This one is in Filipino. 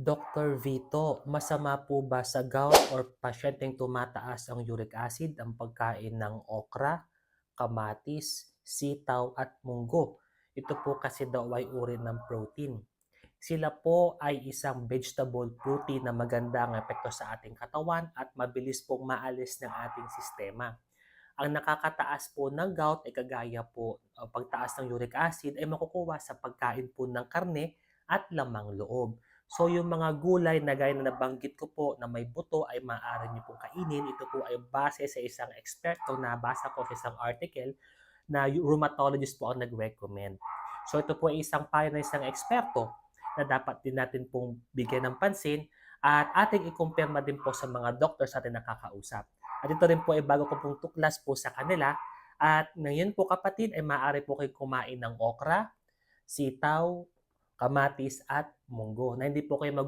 Dr. Vito, masama po ba sa gout or pasyenteng tumataas ang uric acid ang pagkain ng okra, kamatis, sitaw at munggo? Ito po kasi daw ay uri ng protein. Sila po ay isang vegetable protein na maganda ang epekto sa ating katawan at mabilis pong maalis ng ating sistema. Ang nakakataas po ng gout ay kagaya po pagtaas ng uric acid ay makukuha sa pagkain po ng karne at lamang loob. So yung mga gulay na gaya na nabanggit ko po na may buto ay maaari niyo pong kainin. Ito po ay base sa isang eksperto na basa ko sa isang article na rheumatologist po ang nag-recommend. So ito po ay isang payo ng isang eksperto na dapat din natin pong bigyan ng pansin at ating ikumpirma din po sa mga doctors natin nakakausap. At ito rin po ay bago ko pong tuklas po sa kanila. At ngayon po kapatid ay maaari po kayo kumain ng okra, sitaw, kamatis at munggo na hindi po kayo mag